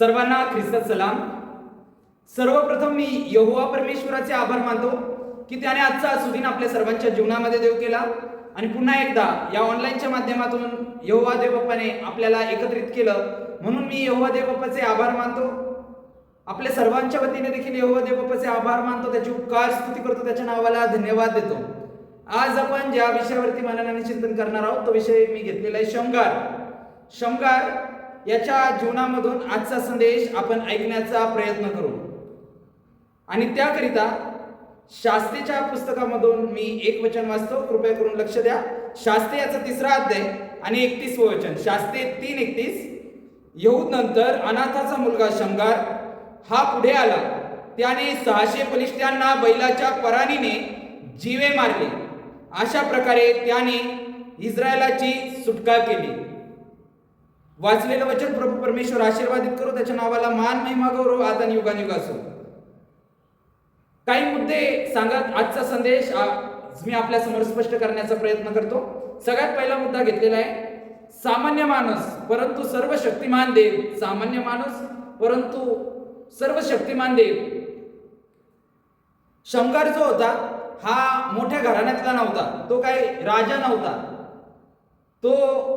सर्वांना ख्रिस्त सलाम. सर्वप्रथम मी यहोवा परमेश्वराचे आभार मानतो की त्याने आजचा सुदिन आपल्या सर्वांच्या जीवनामध्ये देव केला आणि पुन्हा एकदा या ऑनलाईनच्या माध्यमातून यहोवा देवप्पाने आपल्याला एकत्रित केलं. म्हणून मी यहोवा देवप्पाचे आभार मानतो. आपल्या सर्वांच्या वतीने देखील यहोवा देवप्पाचे आभार मानतो. त्याची उपकार स्तुती करतो. त्याच्या नावाला धन्यवाद देतो. आज आपण ज्या विषयावरती मननाने चिंतन करणार आहोत तो विषय मी घेतलेला आहे शंगार शंगार याच्या जीवनामधून आजचा संदेश आपण ऐकण्याचा प्रयत्न करू. आणि त्याकरिता शास्त्रीच्या पुस्तकामधून मी एक वचन वाचतो. कृपया करून लक्ष द्या. शास्त्री याचा तिसरा अध्याय आणि एकतीस वचन. शास्त्री तीन एकतीस. यहूद नंतर अनाथाचा मुलगा शंगार. हा पुढे आला. त्याने सहाशे बलिष्ठांना बैलाच्या पराणीने जीवे मारले. अशा प्रकारे त्याने इस्रायलाची सुटका केली. वाचलेलं वचन प्रभू परमेश्वर आशीर्वादित करू त्याच्या नावाला मान महिमा गौरव आता आणि युगानुग असो. काही मुद्दे सांगत आजचा संदेश मी आपल्यासमोर स्पष्ट करण्याचा प्रयत्न करतो. सगळ्यात पहिला मुद्दा घेतलेला आहे सामान्य माणूस परंतु सर्व शक्तिमान देव सामान्य माणूस परंतु सर्व शक्तिमान देव. शंकर जो होता हा मोठ्या घराण्यातला नव्हता. तो काही राजा नव्हता. तो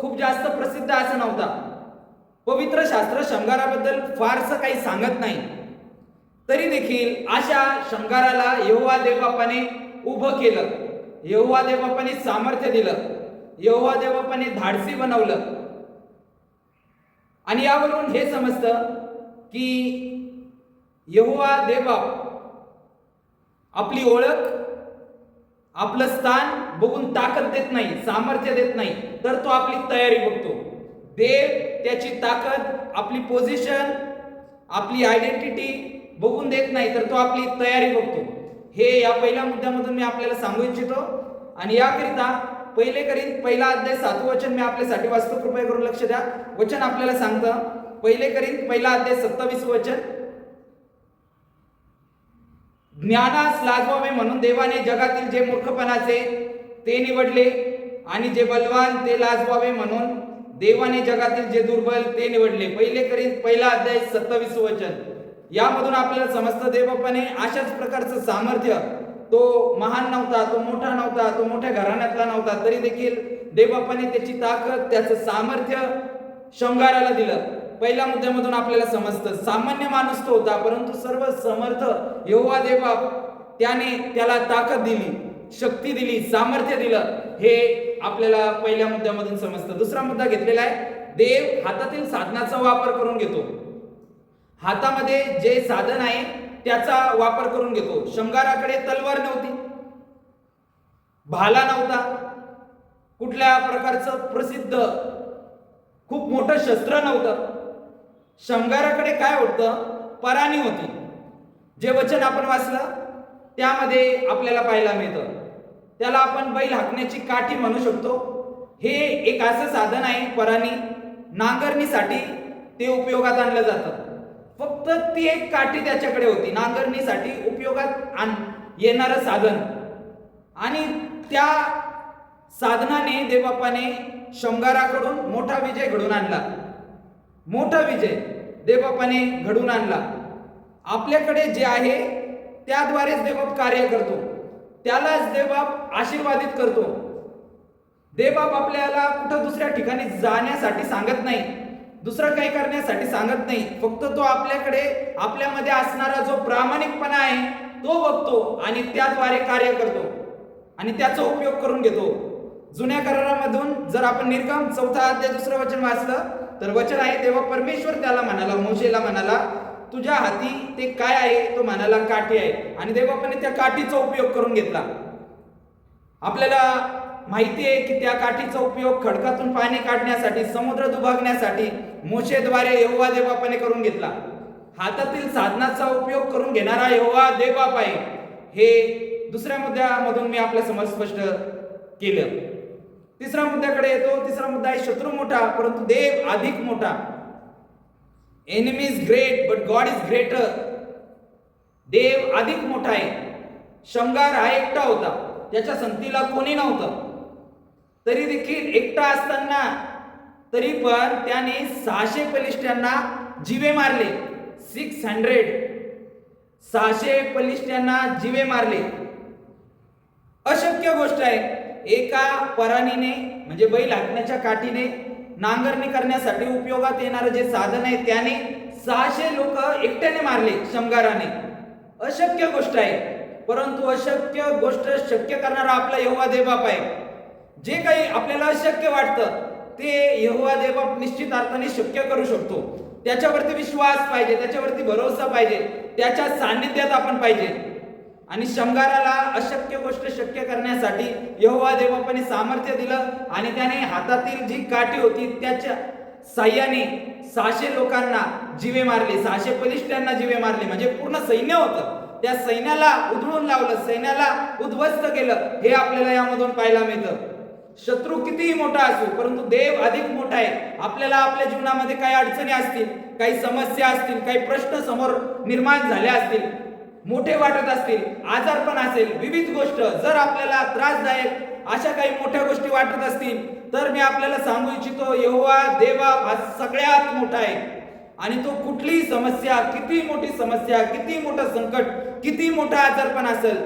खूप जास्त प्रसिद्ध असा नव्हता. पवित्र शास्त्र शंगाराबद्दल फारसं काही सांगत नाही. तरी देखील अशा शंगाराला यहोवा देवबापाने उभं केलं. यहोवा देवबापाने सामर्थ्य दिलं. यहोवा देवबापाने धाडसी बनवलं. आणि यावरून हे समजतं की यहोवा देवबाप आपली ओळख आपलं स्थान बघून ताकद देत नाही सामर्थ्य देत नाही तर तो आपली तयारी बघतो. देव त्याची ताकद आपली पोझिशन आपली आयडेंटिटी बघून देत नाही तर तो आपली तयारी बघतो. हे या पहिल्या मुद्द्यामधून मी आपल्याला सांगू इच्छितो. आणि याकरिता पहिले करीत पहिला अध्याय सातवं वचन मी आपल्यासाठी वाचतो. कृपया करून लक्ष द्या. वचन आपल्याला सांगतं पहिले करीत पहिला अध्याय सत्तावीस वचन. ज्ञानास लाजवावे म्हणून देवाने जगातील जे मूर्खपणाचे ते निवडले आणि जे बलवान ते लाजवावे म्हणून देवाने जगातील जे दुर्बल ते निवडले. पहिले करीत पहिला अध्याय सत्तावीस वचन. यामधून आपल्याला समजतं देवबापाने अशाच प्रकारचं सामर्थ्य. तो महान नव्हता तो मोठा नव्हता तो मोठ्या घराण्यातला नव्हता तरी देखील देवबापाने त्याची ताकद त्याचं सामर्थ्य शंगाराला दिलं. पहिल्या मुद्द्यामधून आपल्याला समजतं सामान्य माणूस तो होता परंतु सर्व समर्थ यहोवा देवा त्याने त्याला ताकद दिली. शक्ती दिली सामर्थ्य दिलं हे आपल्याला पहिल्या मुद्द्यामधून समजतं. दुसरा मुद्दा घेतलेला आहे देव हातातील साधनाचा वापर करून घेतो. हातामध्ये जे साधन आहे त्याचा वापर करून घेतो. शंगाराकडे तलवार नव्हती. भाला नव्हता. कुठल्या प्रकारचं प्रसिद्ध खूप मोठं शस्त्र नव्हतं. शंगाराकडे काय होतं? पराणी होती. जे वचन आपण वाचलं त्यामध्ये आपल्याला पाहायला मिळतं. त्याला आपण बैल हाकण्याची काठी म्हणू शकतो. हे एक असं साधन आहे पराणी नांगरणीसाठी ते उपयोगात आणलं जातं. फक्त ती एक काठी त्याच्याकडे होती. नांगरणीसाठी उपयोगात आण येणारं साधन. आणि त्या साधनाने देवबाप्पाने शंगाराकडून मोठा विजय घडून आणला. मोठा विजय देवबाप्पाने घडून आणला. आपल्याकडे जे आहे त्याद्वारेच देवबाप कार्य करतो. त्यालाच देवबाप आशीर्वादित करतो. देवबाप आपल्याला कुठं दुसऱ्या ठिकाणी जाण्यासाठी सांगत नाही. दुसरं काही करण्यासाठी सांगत नाही. फक्त तो आपल्याकडे आपल्यामध्ये असणारा जो प्रामाणिकपणा आहे तो बघतो आणि त्याद्वारे कार्य करतो. आणि त्याचा उपयोग करून घेतो. जुन्या करारामधून जर आपण निर्गम चौथा अध्याय दुसरं वचन वाचलं तर वचन आहे तेव्हा परमेश्वर त्याला म्हणाला मोशेला म्हणाला तुझ्या हाती ते काय आहे तो म्हणाला काठी आहे. आणि देवबापाने त्या काठीचा उपयोग करून घेतला. आपल्याला माहिती आहे की त्या काठीचा उपयोग खडकातून पाणी काढण्यासाठी समुद्र दुभागण्यासाठी मोशेद्वारे यहोवा देवबापाने करून घेतला. हातातील साधनाचा उपयोग करून घेणारा यहोवा देवबाप आहे हे दुसऱ्या मुद्द्यामधून मी आपल्या समज स्पष्ट केलं. तिसऱ्या मुद्द्याकडे येतो. तिसरा मुद्दा आहे शत्रू मोठा परंतु देव अधिक मोठा. Enemy is great but God is greater देव अधिक मोठा आहे. शंगार हा एकटा होता. त्याच्या संतीला कोणी नव्हतं. तरी देखील एकटा असताना तरी पण त्याने सहाशे पलिष्ट्यांना जीवे मारले. सिक्स हंड्रेड सहाशे पलिष्ट्यांना जीवे मारले. अशक्य गोष्ट आहे. एका पराणीने म्हणजे बैल हाकण्याच्या काठीने नांगरणी करण्यासाठी उपयोगात येणारं जे साधन आहे त्याने सहाशे लोक एकट्याने मारले शमगाराने. अशक्य गोष्ट आहे. परंतु अशक्य गोष्ट शक्य करणारा आपला यहोवा देवबाप आहे. जे काही आपल्याला अशक्य वाटतं ते यहोवा देवबाप निश्चित अर्थाने शक्य करू शकतो. त्याच्यावरती विश्वास पाहिजे त्याच्यावरती भरोसा पाहिजे त्याच्या सान्निध्यात आपण पाहिजे. आणि शंगाराला अशक्य गोष्ट शक्य करण्यासाठी यहोवा देवापणे सामर्थ्य दिलं आणि त्याने हातातील जी काठी होती त्याच्या साह्याने सहाशे लोकांना जीवे मारले सहाशे बलिष्ठांना जीवे मारले. म्हणजे पूर्ण सैन्य होतं. त्या सैन्याला उधळून लावलं सैन्याला उद्ध्वस्त केलं. हे आपल्याला यामधून पाहायला मिळतं. शत्रू कितीही मोठा असो परंतु देव अधिक मोठा आहे. आपल्याला आपल्या जीवनामध्ये काही अडचणी असतील काही समस्या असतील काही प्रश्न समोर निर्माण झाले असतील मोठे वाटत असतील आजारपण असेल विविध गोष्ट जर आपल्याला त्रासदायक अशा काही मोठ्या गोष्टी वाटत असतील तर मी आपल्याला सांगू इच्छितो यहोवा देवा हा सगळ्यात मोठा आहे. आणि तो कुठलीही समस्या किती मोठी समस्या किती मोठं संकट किती मोठा आजारपण असेल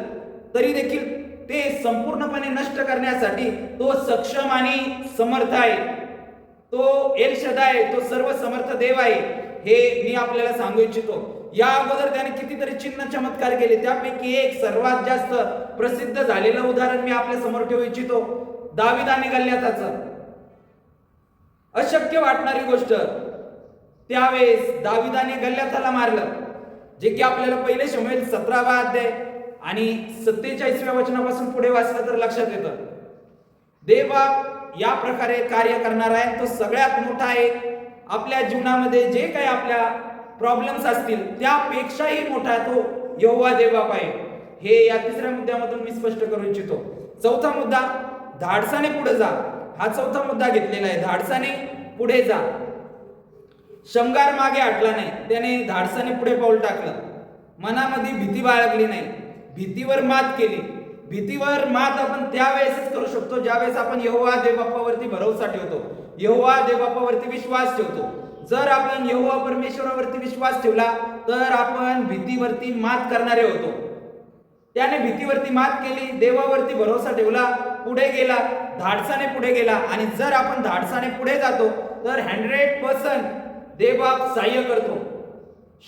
तरी देखील ते संपूर्णपणे नष्ट करण्यासाठी तो सक्षम आणि समर्थ आहे. तो एल आहे तो सर्व समर्थ देव आहे. हे मी आपल्याला सांगू इच्छितो. या अगोदर त्याने कितीतरी चिन्ह चमत्कार केले. त्यापैकी एक सर्वात जास्त प्रसिद्ध झालेलं उदाहरण मी आपल्यासमोर ठेवू इच्छितो. दाविद आणि गल्ल्याताचं. अशक्य वाटणारी गोष्ट त्यावेळेस दाविदाने गल्ल्याताला मारलं जे की आपल्याला पहिले शमेल सतरावा अध्याय आणि सत्तेचाळीसव्या वचनापासून पुढे वाचलं तर लक्षात येतं. देवा या प्रकारे कार्य करणार आहे तो सगळ्यात मोठा आहे. आपल्या जीवनामध्ये जे काही आपल्या प्रॉब्लेम्स असतील त्यापेक्षाही मोठा तो यहोवा देवबाप आहे. हे या तिसऱ्या मुद्द्यामधून मी स्पष्ट करू इच्छितो. चौथा मुद्दा धाडसाने पुढे जा. हा चौथा मुद्दा घेतलेला आहे. धाडसाने पुढे जा. शंगार मागे हटला नाही. त्याने धाडसाने पुढे पाऊल टाकलं. मनामध्ये भीती बाळगली नाही. भीतीवर मात केली. भीतीवर मात आपण त्यावेळेसच करू शकतो ज्यावेळेस आपण यहोवा देवबाप्पावरती भरोसा ठेवतो. यहोवा देवबाप्पावरती विश्वास ठेवतो. जर आपण यहोवा परमेश्वरावरती विश्वास ठेवला तर आपण भीतीवरती मात करणारे होतो. त्याने भीतीवरती मात केली देवावरती भरोसा ठेवला पुढे गेला धाडसाने पुढे गेला. आणि जर आपण धाडसाने पुढे जातो तर हंड्रेड पर्सेंट देवबाप सहाय्य करतो.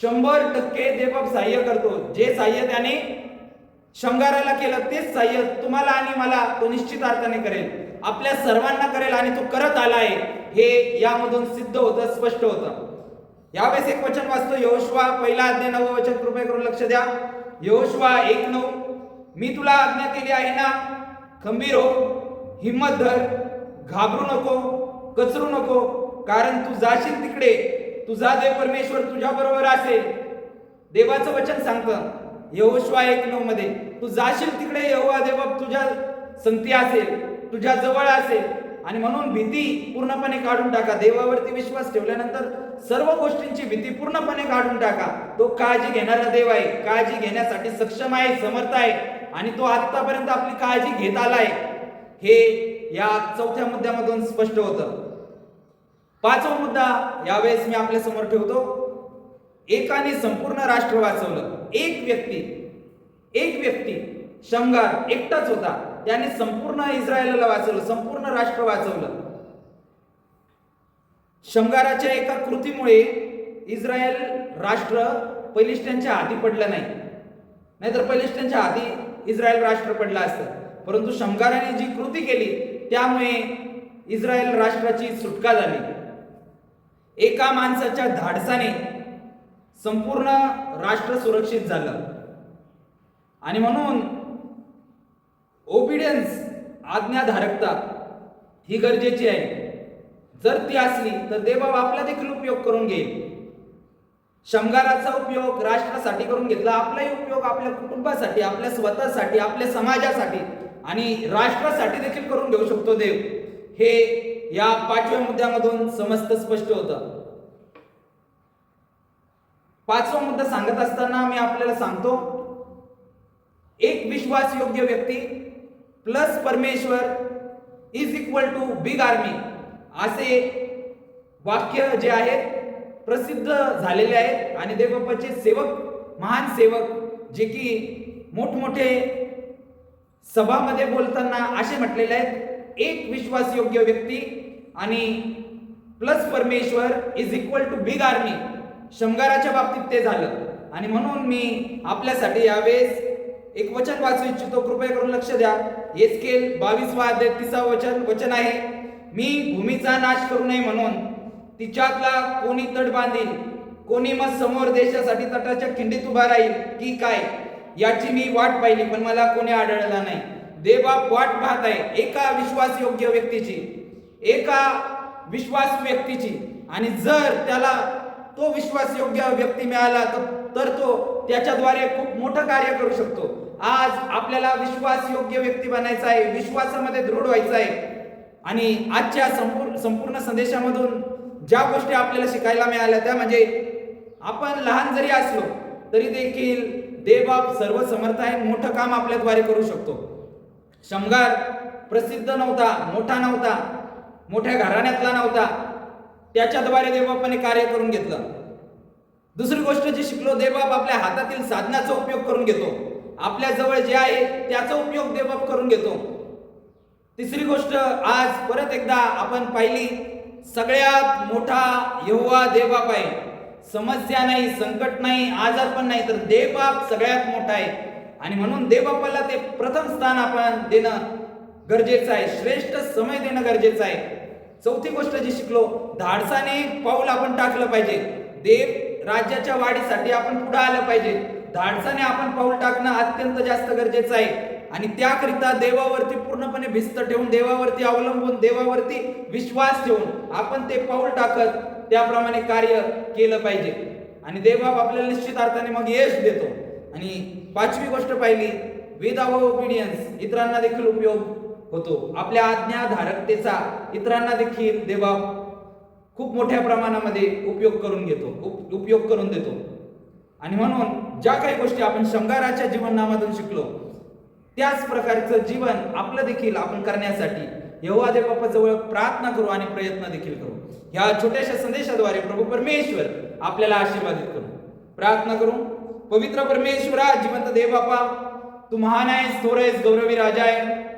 शंभर टक्के देवबाप सहाय्य करतो. जे सहाय्य त्याने शंगाराला केलं तेच सहाय्य तुम्हाला आणि मला तो निश्चित अर्थाने करेल. आपल्या सर्वांना करेल आणि तो करत आला आहे हे यामधून सिद्ध होतं स्पष्ट होतं. यावेळेस एक वचन वाचतो यहोशवा पहिला अध्याय नवं वचन कृपया करून लक्ष द्या. यहोशवा एक नऊ. मी तुला आज्ञा केली आहे ना खंबीर हो हिम्मत धर घाबरू नको कचरू नको कारण तू जाशील तिकडे. तुझा देव परमेश्वर तुझ्या बरोबर असेल. देवाचं वचन सांगतं यहोशवा एक नऊ मध्ये तू जाशील तिकडे यहोवा देवा तुझ्या संगती असेल तुझ्या जवळ असेल. आणि म्हणून भीती पूर्णपणे काढून टाका. देवावरती विश्वास ठेवल्यानंतर सर्व गोष्टींची भीती पूर्णपणे काढून टाका. तो काळजी घेणारा देव आहे. काळजी घेण्यासाठी सक्षम आहे समर्थ आहे आणि तो आतापर्यंत आपली काळजी घेत आलाय हे या चौथ्या मुद्द्यामधून स्पष्ट होतं. पाचवा मुद्दा यावेळेस मी आपल्यासमोर ठेवतो. एकाने संपूर्ण राष्ट्र वाचवलं. एक व्यक्ती एक व्यक्ती शंगार एकटाच होता. त्याने संपूर्ण इस्रायलला वाचवलं संपूर्ण राष्ट्र वाचवलं. शंगाराच्या एका कृतीमुळे इस्रायल राष्ट्र पैलिस्ट्यांच्या हाती पडलं नाही. नाहीतर पैलिस्ट्यांच्या हाती इस्रायल राष्ट्र पडलं असतं. परंतु शंगाराने जी कृती केली त्यामुळे इस्रायल राष्ट्राची सुटका झाली. एका माणसाच्या धाडसाने संपूर्ण राष्ट्र सुरक्षित झालं. आणि म्हणून ओबिडियन्स आज्ञाधारकता ही गरजेची आहे. जर ती असली तर देवबाब आपला देखील उपयोग करून घेईल. शमगाराचा उपयोग राष्ट्रासाठी करून घेतला. आपलाही उपयोग आपल्या कुटुंबासाठी आपल्या स्वतःसाठी आपल्या समाजासाठी आणि राष्ट्रासाठी देखील करून घेऊ शकतो देव. हे या पाचव्या मुद्द्यामधून समस्त स्पष्ट होतं. पाचवा मुद्दा सांगत असताना मी आपल्याला सांगतो एक विश्वास योग्य व्यक्ती प्लस परमेश्वर is equal to big army असे वाक्य जे आहेत प्रसिद्ध झालेले आहेत आणि देवबाबाचे सेवक महान सेवक जे की मोठमोठे सभामध्ये बोलताना असे म्हटलेले आहेत एक विश्वासयोग्य व्यक्ती आणि प्लस परमेश्वर is equal to big army शमगाराच्या बाबतीत ते झालं. आणि म्हणून मी आपल्यासाठी यावेळेस एक वचन वाचू इच्छितो. कृपया करून लक्ष द्या. एसकेल बावीसवा अध्याय तिसा वचन वचन आहे मी भूमीचा नाश करू नये म्हणून तिच्यातला कोणी तट बांधील कोणी मग समोर देशासाठी तटाच्या खिंडीत उभा राहील की काय? याची मी वाट पाहिली पण मला कोणी आढळला नाही. देवबाप वाट पाहत आहे एका विश्वासयोग्य व्यक्तीची एका विश्वास व्यक्तीची. आणि जर त्याला तो विश्वासयोग्य व्यक्ती मिळाला तर तो त्याच्याद्वारे खूप मोठं कार्य करू शकतो. आज आपल्याला विश्वासयोग्य व्यक्ती बनायचा आहे विश्वासामध्ये दृढ व्हायचं आहे. आणि आजच्या संपूर्ण संपूर्ण संदेशामधून ज्या गोष्टी आपल्याला शिकायला मिळाल्या त्या म्हणजे आपण लहान जरी असलो तरी देखील देवबाप सर्व समर्थ आहे मोठं काम आपल्याद्वारे करू शकतो. शमगार प्रसिद्ध नव्हता मोठा नव्हता मोठ्या घराण्यातला नव्हता. त्याच्याद्वारे देवबापाने कार्य करून घेतलं. दुसरी गोष्ट जी शिकलो देवबाप आपल्या हातातील साधनाचा उपयोग करून घेतो. आपल्या जवळ जे आहे त्याचा उपयोग देवबाप करून घेतो. तिसरी गोष्ट आज परत एकदा आपण पाहिली सगळ्यात मोठा यहोवा देवबाप आहे. समस्या नाही संकट नाही आजार पण नाही तर देवबाप सगळ्यात मोठा आहे. आणि म्हणून देवबापाला ते प्रथम स्थान आपण देणं गरजेचं आहे. श्रेष्ठ समय देणं गरजेचं आहे. चौथी गोष्ट जी शिकलो धाडसाने पाऊल आपण टाकलं पाहिजे. देव राज्याच्या वाढीसाठी आपण पुढे आलं पाहिजे. धाडसाने आपण पाऊल टाकणं अत्यंत जास्त गरजेचं आहे. आणि त्याकरिता देवावरती पूर्णपणे भिस्त ठेवून देवावरती अवलंबून देवावरती विश्वास ठेवून आपण ते पाऊल टाकत त्याप्रमाणे कार्य केलं पाहिजे. आणि देवबाब आपल्याला निश्चित अर्थाने मग यश देतो. आणि पाचवी गोष्ट पाहिली विदा ओपिडियन्स इतरांना देखील उपयोग होतो. आपल्या आज्ञाधारकतेचा इतरांना देखील देवा खूप मोठ्या प्रमाणामध्ये उपयोग करून घेतो. उप- उपयोग करून देतो. आणि म्हणून ज्या काही गोष्टी आपण शंगाराच्या जीवननामातून शिकलो त्याच प्रकारचं जीवन आपलं देखील आपण करण्यासाठी यहोवा देवापाजवळ प्रार्थना करू आणि प्रयत्न देखील करू. ह्या छोट्याशा संदेशाद्वारे प्रभू परमेश्वर आपल्याला आशीर्वादित करू. प्रार्थना करू. पवित्र परमेश्वरा जिवंत देवबापा तू महान आहेस थोर आहेस गौरवी राजा आहे.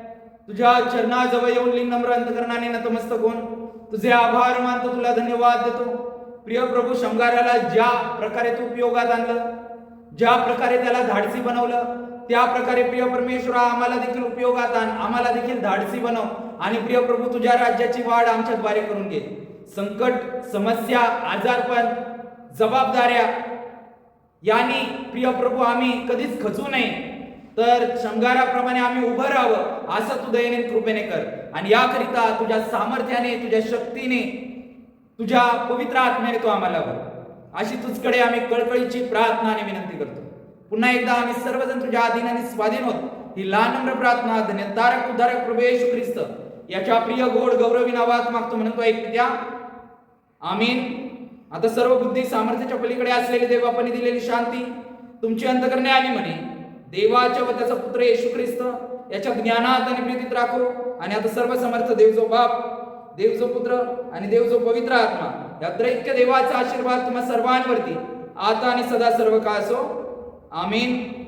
तुझ्या चरणाजवळ येऊन लिंग नम्र अंतकरणाने नतमस्तक होऊन तुझे आभार मानतो तुला धन्यवाद देतो. प्रिय प्रभू शंगाराला ज्या प्रकारे तू उपयोगात आणलं ज्या प्रकारे त्याला धाडसी बनवलं त्या प्रकारे प्रिय परमेश्वरा आम्हाला देखील उपयोगात आण आम्हाला देखील धाडसी बनव आणि प्रिय प्रभू तुझ्या राज्याची वाढ आमच्याद्वारे करून घे. संकट समस्या आजारपण जबाबदाऱ्या यांनी प्रिय प्रभू आम्ही कधीच खचू नये. तर शंगाराप्रमाणे आम्ही उभं राहावं असं तू दयेने कृपेने कर. आणि याकरिता तुझ्या सामर्थ्याने तुझ्या शक्तीने तुझ्या पवित्र आत्म्याने तू आम्हाला भर अशी तुझकडे आम्ही कळकळीची प्रार्थना आणि विनंती करतो. पुन्हा एकदा आम्ही सर्वजण तुझ्या अधीन आणि स्वाधीन होत. ही लहान नम्र प्रार्थना धन्य तारक उद्धारक प्रभू येशू ख्रिस्त. याच्या प्रिय गोड गौरवी नावात मागतो म्हणतो ऐक द्या. आमीन. आता सर्व बुद्धी सामर्थ्याच्या पलीकडे असलेली देवापणी दिलेली शांती तुमची अंतकरणे आली म्हणे देवाच्या व त्याचा पुत्र येशू ख्रिस्त याच्या ज्ञानात आणि प्रीतीत राखो. आणि आता सर्व समर्थ देव जो बाप देव जो पुत्र आणि देव जो पवित्र आत्मा या त्रैक्य देवाचा आशीर्वाद तुम्हा सर्वांवरती. आता आणि सदा सर्व का असो. आमीन.